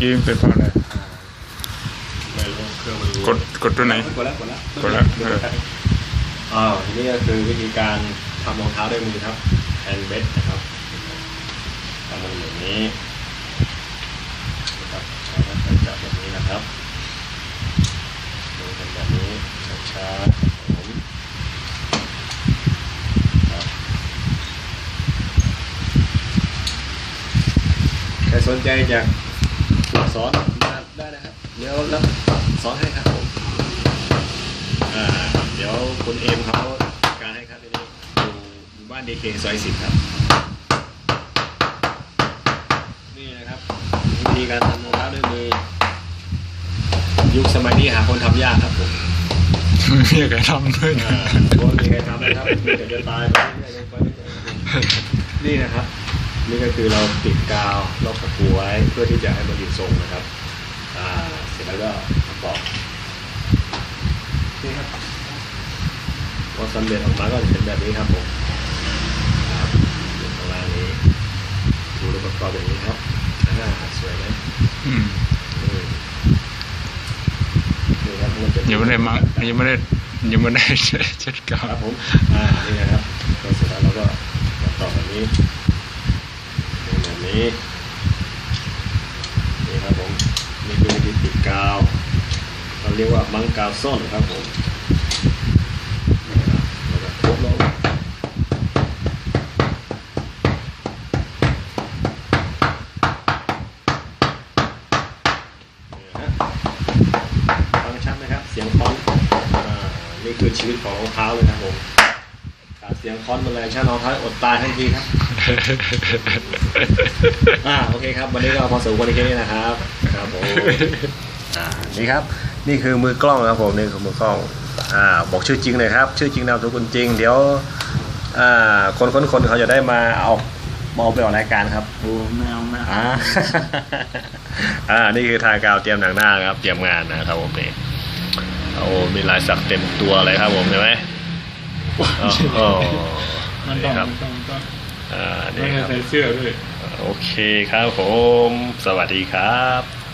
กี้มันเป็นเพราะอะไรไม่รู้เครื่องมันรู้กดกดตัวไหน กดแล้วกดแล้วกดแล้วเออ อ่าทีนี้ก็คือวิธีการทำรองเท้าด้วยมือครับแฮนด์เบดนะครับทำมันแบบนี้นะครับเราก็จะจับแบบนี้นะครับดูกันแบบนี้ช้าๆครับผมครับใครสนใจอยาก สอนมาได้นะครับ เดี๋ยวรับสอนให้ครับผมอ่าเดี๋ยวคุณเอมเขาจัดการให้ครับทีนี้อยู่อยู่บ้านดีเคซอยสิบครับ นี่นะครับวิธีการทำรองเท้าด้วยมือยุคสมัยนี้หาคนทำยากครับผมไม่มีใครทำด้วยนะอ่าเพราะไม่มีใครทำนะครับมีแต่จะตายไปเรื่อยๆไปเรื่อยๆนี่นะครับ นี่ก็คือเราติดกาวรอบตะปูไว้เพื่อที่จะให้มันอยู่ทรงนะครับอ่าเสร็จแล้วก็ประกอบนี่ครับพอสำเร็จออกมาก็จะเป็นแบบนี้ครับผมครับอยู่ข้างล่างนี้ดูรูปประกอบอย่างนี้ครับอ่าสวยไหมอืมอืมนี่ครับมันจะยังไม่ได้มายังไม่ได้ยังไม่ได้เช็ดกาควรับผมอ่านี่นะครับพอเสร็จแล้วเราก็ประกอบแบบนี้เป็ นี้นี่ครับผมนี่คือวิธีติดกาว เราเรียกว่ามังกาวซ่อนครับผมนี่ครับแล้วก็ทุบลงฟังชัดไหมครับ เสียงคอนอ่านี่คือชีวิตของรองเท้าเลยครับผม เสียงคอนเมื่อไหรช่างรองเท้าอดตายทันทีครับ อ่าโอเคครับ วันนี้ก็พอสมควรในแค่นี้นะครับครับผมอ่านี่ครับ นี่คือมือกล้องครับผมนี่คือมือกล้องอ่าบอกชื่อจริงเลยครับ ชื่อจริงนามสกุลจริง เดี๋ยวอ่าคนคนคนเขาจะได้มาเอามาเอาไปออกรายการครับโอ้ไม่เอาไม่เอาอ่าอ่านี่คือทากาวเตรียมหนังหน้านะครับ เตรียมงานนะครับผมนี่โอ้มีลายสักเต็มตัวเลยครับผมเห็นไหม โอ้โหมันต้องครับมันต้องมันต้องอ่าไม่นี่ให้ครับใส่เสื้อด้วย โอเคครับผม สวัสดีครับ